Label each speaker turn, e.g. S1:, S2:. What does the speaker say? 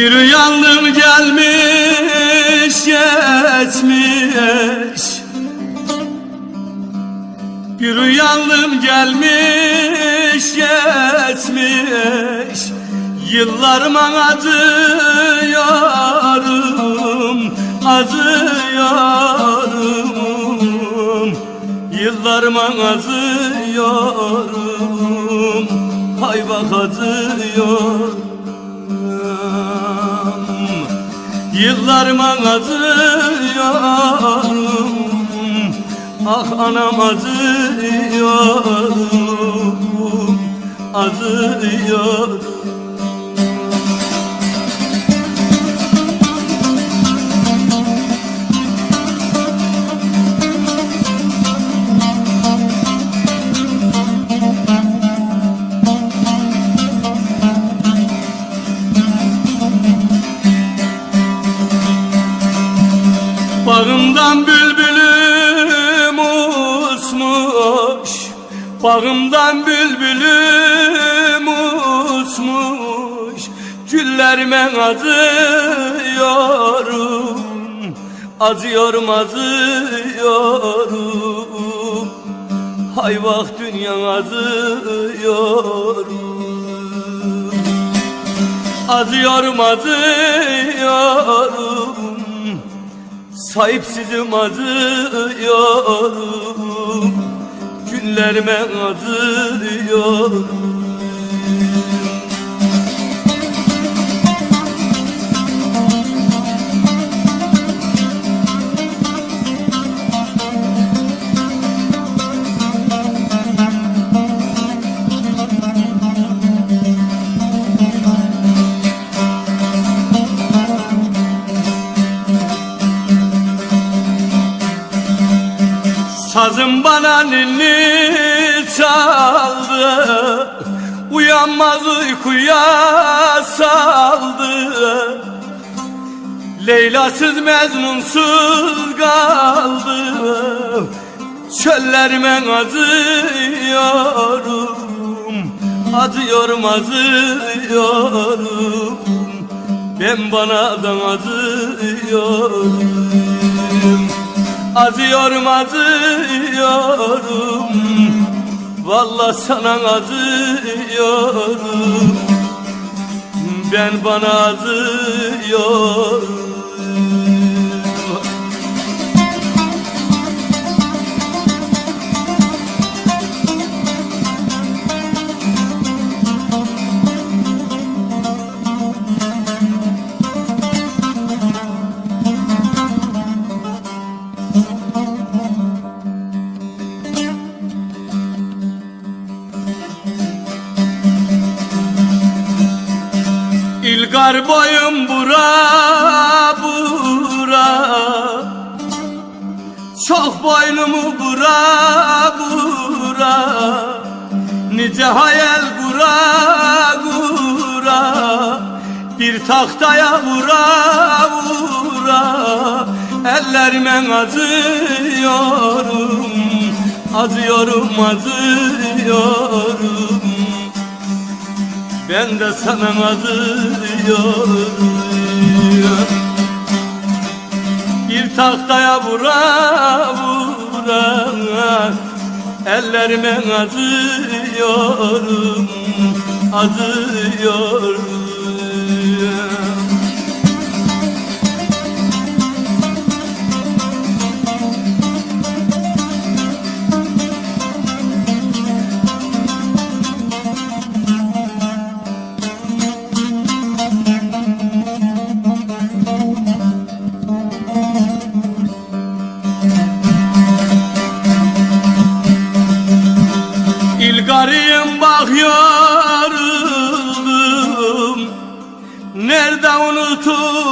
S1: Bir uyandım gelmiş geçmiş. Bir uyandım gelmiş geçmiş. Yıllarıma acıyorum Acıyorum. Yıllarıma acıyorum Hay bak acıyorum Yıllarıma acıyorum Ah anam acıyorum Acıyorum Bağımdan bülbülüm uçmuş Güllerime acıyorum Acıyorum acıyorum Hay bak dünya acıyorum Acıyorum acıyorum Sahipsizim acıyorum Günlerime acıyorum Sazım bana ninni çaldı Uyanmaz uykuya saldı. Leylasız mecnunsuz kaldım Çöllerime acıyorum Acıyorum acıyorum. Ben banadan acıyorum Acıyorum acıyorum Vallahi sana acıyorum Ben bana acıyorum İlgar boyum bura bura. Çok boynumu bura bura. Nice hayal bura bura. Bir tahtaya vura vura Ellerime acıyorum Acıyorum acıyorum ben de sana acıyorum Bir tahtaya vura vura Ellerime acıyorum Acıyorum Bakıyorum Nerede unutup